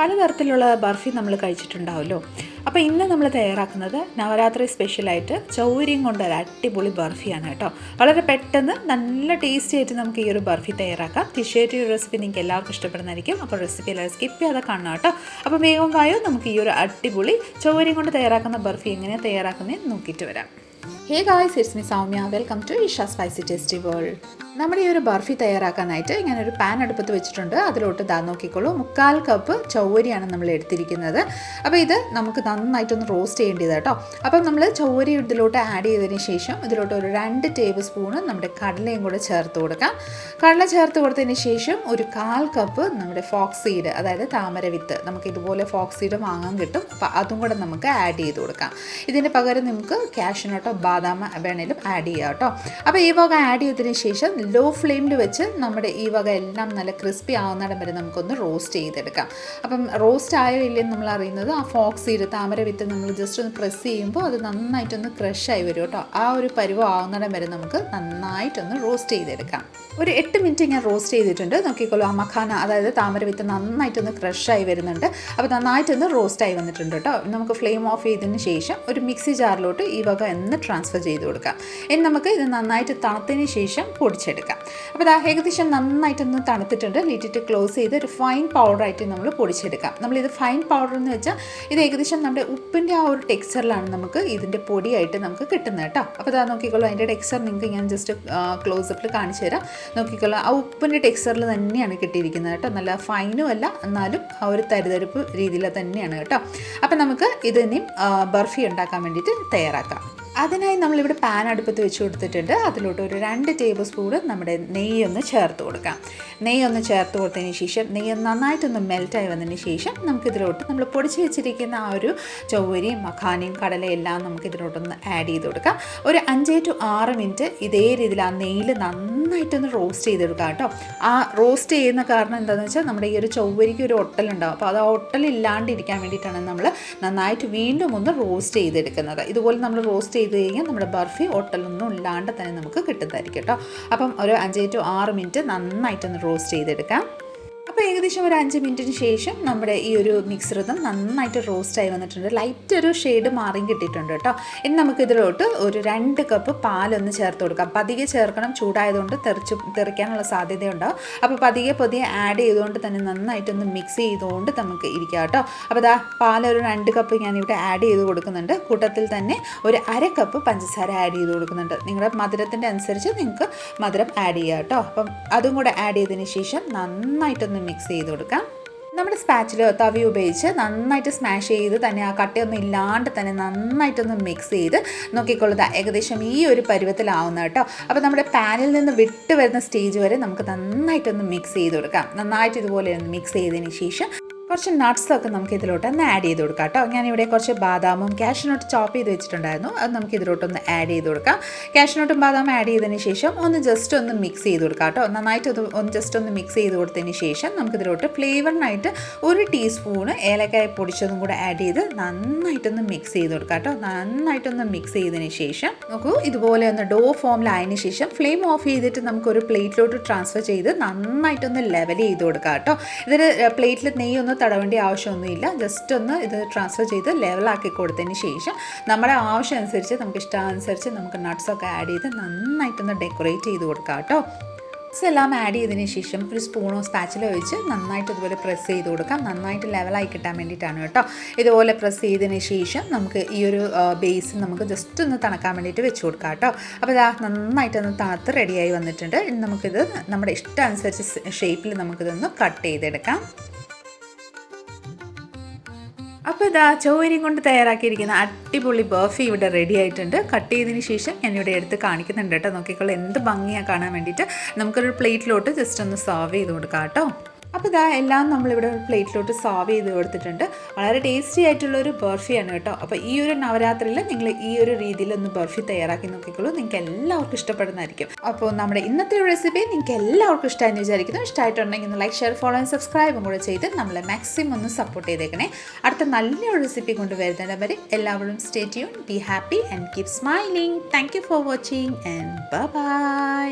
പലതരത്തിലുള്ള ബർഫി നമ്മൾ കഴിച്ചിട്ടുണ്ടാവുമല്ലോ. അപ്പോൾ ഇന്ന് നമ്മൾ തയ്യാറാക്കുന്നത് നവരാത്രി സ്പെഷ്യലായിട്ട് ചൗരിയും കൊണ്ട് ഒരു അടിപൊളി ബർഫിയാണ് കേട്ടോ. വളരെ പെട്ടെന്ന് നല്ല ടേസ്റ്റി ആയിട്ട് നമുക്ക് ഈ ഒരു ബർഫി തയ്യാറാക്കാം. തീർച്ചയായിട്ടും ഈ റെസിപ്പി നിങ്ങൾക്ക് എല്ലാവർക്കും ഇഷ്ടപ്പെടുന്നതായിരിക്കും. അപ്പോൾ റെസിപ്പി എല്ലാവരും സ്കിപ്പ് ചെയ്യാതെ കാണണം കേട്ടോ. അപ്പോൾ വേഗം വായോ നമുക്ക് ഈ ഒരു അടിപൊളി ചൗരിയും കൊണ്ട് തയ്യാറാക്കുന്ന ബർഫി എങ്ങനെയാണ് തയ്യാറാക്കുന്നതെന്ന് നോക്കിയിട്ട് വരാം. Hey guys it's me Soumya welcome to Isha spicy tasty world നമ്മുടെ ഈ ഒരു ബർഫി തയ്യാറാക്കാനായിട്ട് ഞാനൊരു പാൻ അടുപ്പത്ത് വെച്ചിട്ടുണ്ട്. അതിലോട്ട് ദാ നോക്കിക്കോളൂ. മുക്കാൽ കപ്പ് ചൗവരിയാണ് നമ്മൾ എടുത്തിരിക്കുന്നത്. അപ്പോൾ ഇത് നമുക്ക് നന്നായിട്ടൊന്ന് റോസ്റ്റ് ചെയ്യേണ്ടത് കേട്ടോ. അപ്പം നമ്മൾ ചൗവരി ഇതിലോട്ട് ആഡ് ചെയ്തതിന് ശേഷം ഇതിലോട്ട് ഒരു രണ്ട് ടേബിൾ സ്പൂണ് നമ്മുടെ കടലയും കൂടെ ചേർത്ത് കൊടുക്കാം. കടല ചേർത്ത് കൊടുത്തതിന് ശേഷം ഒരു കാൽ കപ്പ് നമ്മുടെ ഫോക്സ് സീഡ് അതായത് താമര വിത്ത്. നമുക്ക് ഇതുപോലെ ഫോക്സ് സീഡ് വാങ്ങാൻ കിട്ടും. അപ്പോൾ അതും കൂടെ നമുക്ക് ആഡ് ചെയ്ത് കൊടുക്കാം. ഇതിന് പകരം നമുക്ക് ക്യാഷിനോട്ടോ ബാദാം വേണേലും ആഡ് ചെയ്യാം കേട്ടോ. അപ്പോൾ ഈ വക ആഡ് ചെയ്തതിന് ശേഷം ലോ ഫ്ലെയിമിൽ വെച്ച് നമ്മുടെ ഈ വക എല്ലാം നല്ല ക്രിസ്പി ആവുന്നിടം വരെ നമുക്കൊന്ന് റോസ്റ്റ് ചെയ്തെടുക്കാം. അപ്പം റോസ്റ്റ് ആയോ ഇല്ലെന്ന് നമ്മൾ അറിയുന്നത് ആ ഫോക്സ് ചെയ്ത് താമര വിത്ത് നമ്മൾ ജസ്റ്റ് ഒന്ന് പ്രസ് ചെയ്യുമ്പോൾ അത് നന്നായിട്ടൊന്ന് ക്രഷ് ആയി വരും കേട്ടോ. ആ ഒരു പരുവം ആവുന്നിടം വരെ നമുക്ക് നന്നായിട്ടൊന്ന് റോസ്റ്റ് ചെയ്തെടുക്കാം. ഒരു എട്ട് മിനിറ്റ് ഞാൻ റോസ്റ്റ് ചെയ്തിട്ടുണ്ട്. നോക്കിക്കോളൂ ആ മഖാന അതായത് താമര വിത്ത് നന്നായിട്ടൊന്ന് ക്രഷായി വരുന്നുണ്ട്. അപ്പോൾ നന്നായിട്ടൊന്ന് റോസ്റ്റ് ആയി വന്നിട്ടുണ്ട് കേട്ടോ. നമുക്ക് ഫ്ലെയിം ഓഫ് ചെയ്തതിന് ശേഷം ഒരു മിക്സി ജാറിലോട്ട് ഈ വക എന്ന് ട്രാൻസ്ഫർ ചെയ്ത് കൊടുക്കാം. ഇനി നമുക്ക് ഇത് നന്നായിട്ട് തണുത്തതിന് ശേഷം പൊടിച്ചെടുക്കാം. അപ്പോൾ ഇതാ ഏകദേശം നന്നായിട്ടൊന്ന് തണുത്തിട്ടുണ്ട്. ലിറ്റിട്ട് ക്ലോസ് ചെയ്ത് ഒരു ഫൈൻ പൗഡറായിട്ട് നമ്മൾ പൊടിച്ചെടുക്കാം. നമ്മളിത് ഫൈൻ പൗഡർ എന്ന് വെച്ചാൽ ഇത് ഏകദേശം നമ്മുടെ ഉപ്പിന്റെ ആ ഒരു ടെക്സ്ചറിലാണ് നമുക്ക് ഇതിന്റെ പൊടിയായിട്ട് നമുക്ക് കിട്ടുന്നത് കേട്ടോ. അപ്പോൾ ഇതാ നോക്കിക്കോളൂ അതിന്റെ ടെക്സ്ചർ നിങ്ങൾക്ക് ഞാൻ ജസ്റ്റ് ക്ലോസപ്പിൽ കാണിച്ചു തരാം. നോക്കിക്കോളൂ ആ ഉപ്പിന്റെ ടെക്സ്ചറിൽ തന്നെയാണ് കിട്ടിയിരിക്കുന്നത് കേട്ടോ. നല്ല ഫൈനും അല്ല എന്നാലും ആ ഒരു തരിതരിപ്പ് രീതിയിൽ തന്നെയാണ് കേട്ടോ. അപ്പം നമുക്ക് ഇത് ഇനിയും ബർഫി ഉണ്ടാക്കാൻ വേണ്ടിയിട്ട് തയ്യാറാക്കാം. അതിനായി നമ്മളിവിടെ പാൻ അടുപ്പത്ത് വെച്ച് കൊടുത്തിട്ടുണ്ട്. അതിലോട്ട് ഒരു രണ്ട് ടേബിൾ സ്പൂൺ നമ്മുടെ നെയ്യൊന്ന് ചേർത്ത് കൊടുക്കാം. നെയ്യൊന്ന് ചേർത്ത് കൊടുത്തതിന് ശേഷം നെയ്യ് നന്നായിട്ടൊന്ന് മെൽറ്റായി വന്നതിന് ശേഷം നമുക്കിതിലോട്ട് നമ്മൾ പൊടിച്ച് വെച്ചിരിക്കുന്ന ആ ഒരു ചൊവ്വരിയും മഖാനയും കടലയും എല്ലാം നമുക്കിതിലോട്ടൊന്ന് ആഡ് ചെയ്ത് കൊടുക്കാം. ഒരു അഞ്ച് ടു ആറ് മിനിറ്റ് ഇതേ രീതിയിൽ ആ നെയ്യിൽ നന്നായിട്ടൊന്ന് റോസ്റ്റ് ചെയ്തെടുക്കാം കേട്ടോ. ആ റോസ്റ്റ് ചെയ്യുന്ന കാരണം എന്താണെന്ന് വെച്ചാൽ നമ്മുടെ ഈ ഒരു ചൊവ്വരിക്ക് ഒരു ഒട്ടലുണ്ടാവും. അപ്പോൾ അത് ആ ഒട്ടലില്ലാണ്ടിരിക്കാൻ വേണ്ടിയിട്ടാണ് നമ്മൾ നന്നായിട്ട് വീണ്ടും ഒന്ന് റോസ്റ്റ് ചെയ്തെടുക്കുന്നത്. ഇതുപോലെ നമ്മൾ റോസ്റ്റ് ചെയ്ത് കഴിഞ്ഞാൽ നമ്മുടെ ബർഫി ഒട്ടലൊന്നും ഇല്ലാണ്ട് തന്നെ നമുക്ക് കിട്ടുന്നതായിരിക്കും കേട്ടോ. അപ്പം ഒരു അഞ്ച് ടു ആറ് മിനിറ്റ് നന്നായിട്ടൊന്ന് റോസ്റ്റ് ചെയ്തെടുക്കാം. അപ്പോൾ ഏകദേശം ഒരു അഞ്ച് മിനിറ്റിന് ശേഷം നമ്മുടെ ഈ ഒരു മിക്സറും നന്നായിട്ട് റോസ്റ്റായി വന്നിട്ടുണ്ട്. ലൈറ്റ് ഒരു ഷെയ്ഡ് മാറിയും കിട്ടിയിട്ടുണ്ട് കേട്ടോ. ഇനി നമുക്ക് ഇതിലോട്ട് ഒരു രണ്ട് കപ്പ് പാലൊന്ന് ചേർത്ത് കൊടുക്കാം. പതിയെ ചേർക്കണം. ചൂടായതുകൊണ്ട് തെറിച്ച് തെറിക്കാനുള്ള സാധ്യതയുണ്ടാവും അപ്പോൾ പതിയെ പതിയെ ആഡ് ചെയ്തുകൊണ്ട് തന്നെ നന്നായിട്ടൊന്ന് മിക്സ് ചെയ്തുകൊണ്ട് നമുക്ക് ഇരിക്കാം കേട്ടോ. അപ്പോൾ ദാ പാലൊരു രണ്ട് കപ്പ് ഞാനിവിടെ ആഡ് ചെയ്ത് കൊടുക്കുന്നുണ്ട്. കൂട്ടത്തിൽ തന്നെ ഒരു അര കപ്പ് പഞ്ചസാര ആഡ് ചെയ്ത് കൊടുക്കുന്നുണ്ട്. നിങ്ങളുടെ മധുരത്തിന്റെ അനുസരിച്ച് നിങ്ങൾക്ക് മധുരം ആഡ് ചെയ്യുക കേട്ടോ. അപ്പം അതും കൂടെ ആഡ് ചെയ്തതിന് ശേഷം നന്നായിട്ടൊന്ന് മിക്സ് ചെയ്ത് കൊടുക്കാം. നമ്മുടെ സ്പാച്ചിലോ തവി ഉപയോഗിച്ച് നന്നായിട്ട് സ്മാഷ് ചെയ്ത് തന്നെ ആ കട്ടയൊന്നും ഇല്ലാണ്ട് തന്നെ നന്നായിട്ടൊന്ന് മിക്സ് ചെയ്ത് നോക്കിക്കൊള്ളുക ഏകദേശം ഈ ഒരു പരുവത്തിലാവുന്ന കേട്ടോ. അപ്പോൾ നമ്മുടെ പാനിൽ നിന്ന് വിട്ട് വരുന്ന സ്റ്റേജ് വരെ നമുക്ക് നന്നായിട്ടൊന്ന് മിക്സ് ചെയ്ത് കൊടുക്കാം. നന്നായിട്ട് ഇതുപോലെ ഒന്ന് മിക്സ് ചെയ്തതിന് ശേഷം കുറച്ച് നട്ട്സൊക്കെ നമുക്ക് ഇതിലോട്ട് ഒന്ന് ആഡ് ചെയ്ത് കൊടുക്കാം കേട്ടോ. ഞാനിവിടെ കുറച്ച് ബാദാമും കാഷ്നോട്ട് ചോപ്പ് ചെയ്ത് വെച്ചിട്ടുണ്ടായിരുന്നു. അത് നമുക്ക് ഇതിലോട്ടൊന്ന് ആഡ് ചെയ്ത് കൊടുക്കാം. കാഷ്നോട്ടും ബാദാമും ആഡ് ചെയ്തതിന് ശേഷം ഒന്ന് ജസ്റ്റ് ഒന്ന് മിക്സ് ചെയ്ത് കൊടുക്കാം കേട്ടോ. നന്നായിട്ട് ഒന്ന് ജസ്റ്റ് ഒന്ന് മിക്സ് ചെയ്ത് കൊടുത്തതിന് ശേഷം നമുക്ക് ഇതിലോട്ട് ഫ്ലേവറിനായിട്ട് ഒരു ടീസ്പൂണ് ഏലക്കായ പൊടിച്ചതും കൂടെ ആഡ് ചെയ്ത് നന്നായിട്ടൊന്ന് മിക്സ് ചെയ്ത് കൊടുക്കാം കേട്ടോ. നന്നായിട്ടൊന്ന് മിക്സ് ചെയ്തതിന് ശേഷം നോക്കൂ ഇതുപോലെ ഒന്ന് ഡോ ഫോമിലായതിനു ശേഷം ഫ്ലെയിം ഓഫ് ചെയ്തിട്ട് നമുക്കൊരു പ്ലേറ്റിലോട്ട് ട്രാൻസ്ഫർ ചെയ്ത് നന്നായിട്ടൊന്ന് ലെവൽ ചെയ്ത് കൊടുക്കാം കേട്ടോ. ഇതിൽ പ്ലേറ്റിൽ നെയ്യൊന്നും തടവേണ്ട ആവശ്യമൊന്നുമില്ല. ജസ്റ്റ് ഒന്ന് ഇത് ട്രാൻസ്ഫർ ചെയ്ത് ലെവലാക്കി കൊടുത്തതിന് ശേഷം നമ്മുടെ ആവശ്യം അനുസരിച്ച് നമുക്ക് ഇഷ്ടാനുസരിച്ച് നമുക്ക് നട്ട്സൊക്കെ ആഡ് ചെയ്ത് നന്നായിട്ടൊന്ന് ഡെക്കറേറ്റ് ചെയ്ത് കൊടുക്കാം കേട്ടോ. നട്ട്സ് എല്ലാം ആഡ് ചെയ്തതിന് ശേഷം ഒരു സ്പൂണോ സ്പാച്ചിലോ വെച്ച് നന്നായിട്ട് ഇതുപോലെ പ്രസ് ചെയ്ത് കൊടുക്കാം. നന്നായിട്ട് ലെവലായി കിട്ടാൻ വേണ്ടിയിട്ടാണ് കേട്ടോ. ഇതുപോലെ പ്രസ് ചെയ്തതിന് ശേഷം നമുക്ക് ഈ ഒരു ബേസ് നമുക്ക് ജസ്റ്റ് ഒന്ന് തണക്കാൻ വേണ്ടിയിട്ട് വെച്ച് കൊടുക്കാം കേട്ടോ. അപ്പോൾ ഇതാ നന്നായിട്ടൊന്ന് തണുത്ത് റെഡിയായി വന്നിട്ടുണ്ട്. ഇനി നമുക്കിത് നമ്മുടെ ഇഷ്ടമനുസരിച്ച് ഷേപ്പിൽ നമുക്കിതൊന്ന് കട്ട് ചെയ്തെടുക്കാം. അപ്പോൾ ഇതാ ചോരിയും കൊണ്ട് തയ്യാറാക്കിയിരിക്കുന്ന അടിപൊളി ബർഫി ഇവിടെ റെഡി ആയിട്ടുണ്ട്. കട്ട് ചെയ്തതിന് ശേഷം ഞാൻ ഇവിടെ എടുത്ത് കാണിക്കുന്നുണ്ട് കേട്ടോ. നോക്കിക്കോളൂ എന്ത് ഭംഗിയാണ് കാണാൻ വേണ്ടിയിട്ട്. നമുക്കൊരു പ്ലേറ്റിലോട്ട് ജസ്റ്റ് ഒന്ന് സെർവ് ചെയ്ത് കൊടുക്കാം കേട്ടോ. അപ്പോൾ ഇതാ എല്ലാം നമ്മളിവിടെ പ്ലേറ്റിലോട്ട് സർവ് ചെയ്ത് കൊടുത്തിട്ടുണ്ട്. വളരെ ടേസ്റ്റി ആയിട്ടുള്ള ഒരു ബർഫിയാണ് കേട്ടോ. അപ്പോൾ ഈ ഒരു നവരാത്രിയിൽ നിങ്ങൾ ഈ ഒരു രീതിയിൽ ഒന്ന് ബർഫി തയ്യാറാക്കി നോക്കിക്കോളൂ. നിങ്ങൾക്ക് എല്ലാവർക്കും ഇഷ്ടപ്പെടുന്നതായിരിക്കും. അപ്പോൾ നമ്മുടെ ഇന്നത്തെ റെസിപ്പി നിങ്ങൾക്ക് എല്ലാവർക്കും ഇഷ്ടമായെന്ന് വിചാരിക്കുന്നു. ഇഷ്ടമായിട്ടുണ്ടെങ്കിൽ ലൈക്ക് ഷെയർ ഫോളോ ആൻഡ് സബ്സ്ക്രൈബും കൂടെ ചെയ്ത് നമ്മളെ മാക്സിമം ഒന്ന് സപ്പോർട്ട് ചെയ്തേക്കണേ. അടുത്ത നല്ലൊരു റെസിപ്പി കൊണ്ട് വരുന്നത് വരെ എല്ലാവരും stay tune be happy and keep smiling thank you for watching and bye